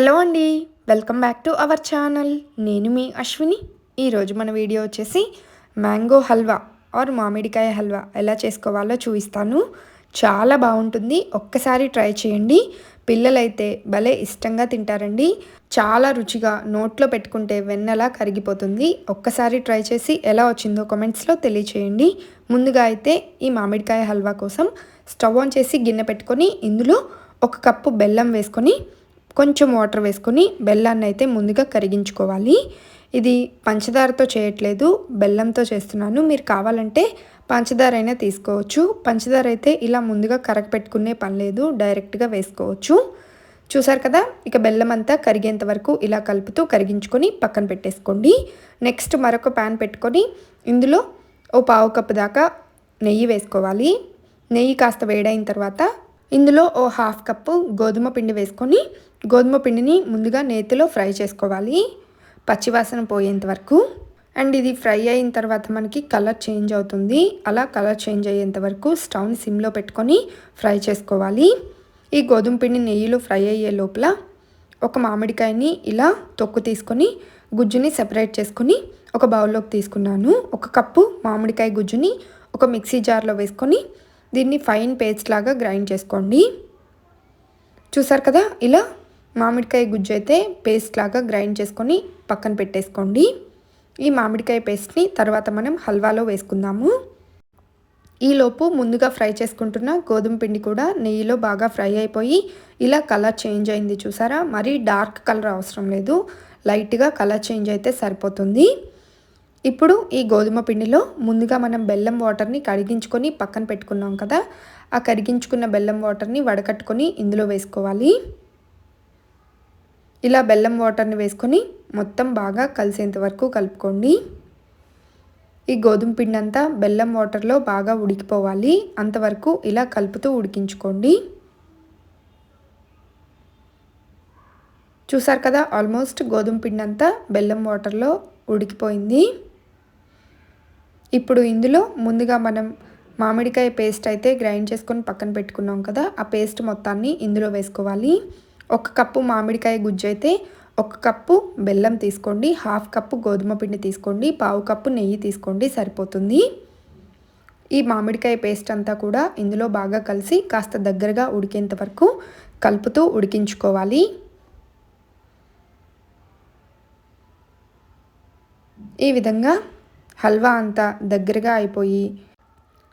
Hello అండి welcome back to our channel. నేను మీ అశ్విని. ఈరోజు మన వీడియో వచ్చేసి మ్యాంగో హల్వా ఆర్ మామిడికాయ హల్వా ఎలా చేసుకోవాలో చూపిస్తాను. చాలా బాగుంటుంది. ఒక్కసారి ట్రై చేయండి. పిల్లలైతే భలే ఇష్టంగా తింటారండి. చాలా రుచిగా నోట్లో పెట్టుకుంటే వెన్నెలా కరిగిపోతుంది. ఒక్కసారి ట్రై చేసి ఎలా వచ్చిందో కామెంట్స్లో తెలియచేయండి. ముందుగా అయితే ఈ మామిడికాయ హల్వా కోసం స్టవ్ ఆన్ చేసి గిన్నె పెట్టుకొని ఇందులో ఒక కప్పు బెల్లం వేసుకొని కొంచెం వాటర్ వేసుకొని బెల్లాన్ని అయితే ముందుగా కరిగించుకోవాలి. ఇది పంచదారతో చేయట్లేదు బెల్లంతో చేస్తున్నాను. మీరు కావాలంటే పంచదార అయినా తీసుకోవచ్చు. పంచదార అయితే ఇలా ముందుగా కరగపెట్టుకునే పని లేదు డైరెక్ట్గా వేసుకోవచ్చు. చూసారు కదా ఇక బెల్లం అంతా కరిగేంత వరకు ఇలా కలుపుతూ కరిగించుకొని పక్కన పెట్టేసుకోండి. నెక్స్ట్ మరొక ప్యాన్ పెట్టుకొని ఇందులో ఓ పావు కప్పు దాకా నెయ్యి వేసుకోవాలి. నెయ్యి కాస్త వేడైన తర్వాత ఇందులో ఓ హాఫ్ కప్పు గోధుమ పిండి వేసుకొని గోధుమ పిండిని ముందుగా నేతిలో ఫ్రై చేసుకోవాలి. పచ్చివాసన పోయేంత వరకు. అండ్ ఇది ఫ్రై అయిన తర్వాత మనకి కలర్ చేంజ్ అవుతుంది. అలా కలర్ చేంజ్ అయ్యేంత వరకు స్టవ్ని సిమ్లో పెట్టుకొని ఫ్రై చేసుకోవాలి. ఈ గోధుమ పిండి నెయ్యిలో ఫ్రై అయ్యే లోపల ఒక మామిడికాయని ఇలా తొక్కు తీసుకొని గుజ్జుని సెపరేట్ చేసుకొని ఒక బౌల్లోకి తీసుకున్నాను. ఒక కప్పు మామిడికాయ గుజ్జుని ఒక మిక్సీ జార్లో వేసుకొని దీన్ని ఫైన్ పేస్ట్ లాగా గ్రైండ్ చేసుకోండి. చూసారు కదా? ఇలా మామిడికాయ గుజ్జు అయితే పేస్ట్ లాగా గ్రైండ్ చేసుకొని పక్కన పెట్టేసుకోండి. ఈ మామిడికాయ పేస్ట్ని తర్వాత మనం హల్వాలో వేసుకుందాము. ఈలోపు ముందుగా ఫ్రై చేసుకుంటున్న గోధుమ పిండి కూడా నెయ్యిలో బాగా ఫ్రై అయిపోయి ఇలా కలర్ చేంజ్ అయింది చూసారా? మరీ డార్క్ కలర్ అవసరం లేదు. లైట్గా కలర్ చేంజ్ అయితే సరిపోతుంది. ఇప్పుడు ఈ గోధుమ పిండిలో ముందుగా మనం బెల్లం వాటర్ని కడిగించుకొని పక్కన పెట్టుకున్నాం కదా? ఆ కరిగించుకున్న బెల్లం వాటర్ని వడకట్టుకొని ఇందులో వేసుకోవాలి. ఇలా బెల్లం వాటర్ని వేసుకొని మొత్తం బాగా కలిసేంత వరకు కలుపుకోండి. ఈ గోధుమ పిండి అంతా బెల్లం వాటర్లో బాగా ఉడికిపోవాలి. అంతవరకు ఇలా కలుపుతూ ఉడికించుకోండి. చూసారు కదా ఆల్మోస్ట్ గోధుమ పిండి అంతా బెల్లం వాటర్లో ఉడికిపోయింది. ఇప్పుడు ఇందులో ముందుగా మనం మామిడికాయ పేస్ట్ అయితే గ్రైండ్ చేసుకొని పక్కన పెట్టుకున్నాం కదా ఆ పేస్ట్ మొత్తాన్ని ఇందులో వేసుకోవాలి. ఒక కప్పు మామిడికాయ గుజ్జు అయితే ఒక కప్పు బెల్లం తీసుకోండి హాఫ్ కప్పు గోధుమ పిండి తీసుకోండి పావు కప్పు నెయ్యి తీసుకోండి సరిపోతుంది. ఈ మామిడికాయ పేస్ట్ అంతా కూడా ఇందులో బాగా కలిసి కాస్త దగ్గరగా ఉడికేంత వరకు కలుపుతూ ఉడికించుకోవాలి. ఈ విధంగా హల్వా అంతా దగ్గరగా అయిపోయి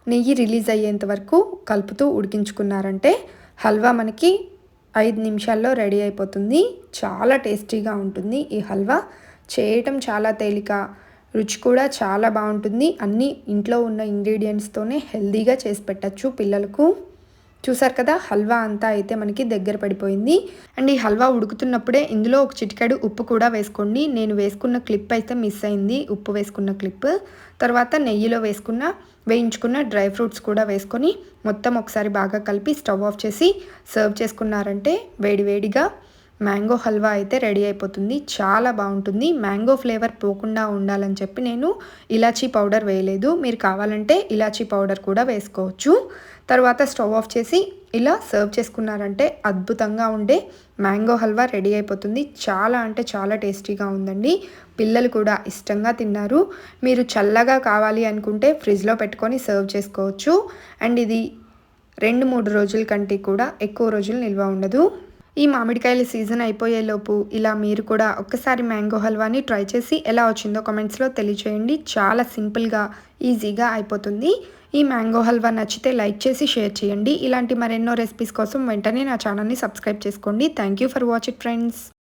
నెయ్యి రిలీజ్ అయ్యేంత వరకు కలుపుతూ ఉడికించుకున్నారంటే హల్వా మనకి ఐదు నిమిషాల్లో రెడీ అయిపోతుంది. చాలా టేస్టీగా ఉంటుంది ఈ హల్వా. చేయటం చాలా తేలిక రుచి కూడా చాలా బాగుంటుంది. అన్నీ ఇంట్లో ఉన్న ఇంగ్రీడియంట్స్తోనే హెల్దీగా చేసి పెట్టచ్చు పిల్లలకు. చూసారు కదా హల్వా అంతా అయితే మనకి దగ్గర పడిపోయింది. అండ్ ఈ హల్వా ఉడుకుతున్నప్పుడే ఇందులో ఒక చిటికాడు ఉప్పు కూడా వేసుకోండి. నేను వేసుకున్న క్లిప్ అయితే మిస్ అయింది ఉప్పు వేసుకున్న క్లిప్. తర్వాత నెయ్యిలో వేసుకున్న వేయించుకున్న డ్రై ఫ్రూట్స్ కూడా వేసుకొని మొత్తం ఒకసారి బాగా కలిపి స్టవ్ ఆఫ్ చేసి సర్వ్ చేసుకున్నారంటే వేడివేడిగా మ్యాంగో హల్వా అయితే రెడీ అయిపోతుంది. చాలా బాగుంటుంది. మ్యాంగో ఫ్లేవర్ పోకుండా ఉండాలని చెప్పి నేను ఇలాచీ పౌడర్ వేయలేదు. మీరు కావాలంటే ఇలాచీ పౌడర్ కూడా వేసుకోవచ్చు. తర్వాత స్టవ్ ఆఫ్ చేసి ఇలా సర్వ్ చేసుకున్నారంటే అద్భుతంగా ఉండే మ్యాంగో హల్వా రెడీ అయిపోతుంది. చాలా అంటే చాలా టేస్టీగా ఉందండి. పిల్లలు కూడా ఇష్టంగా తిన్నారు. మీరు చల్లగా కావాలి అనుకుంటే ఫ్రిడ్జ్లో పెట్టుకొని సర్వ్ చేసుకోవచ్చు. అండ్ ఇది రెండు మూడు రోజుల కంటే కూడా ఎక్కువ రోజులు నిల్వ ఉండదు. ఈ మామిడికాయల సీజన్ అయిపోయేలోపు ఇలా మీరు కూడా ఒక్కసారి మ్యాంగో హల్వాని ట్రై చేసి ఎలా వచ్చిందో కామెంట్స్లో తెలియచేయండి. చాలా సింపుల్గా ఈజీగా అయిపోతుంది. ఈ మ్యాంగో హల్వా నచ్చితే లైక్ చేసి షేర్ చేయండి. ఇలాంటి మరెన్నో రెసిపీస్ కోసం వెంటనే నా ఛానల్ని సబ్స్క్రైబ్ చేసుకోండి. Thank you for watch it friends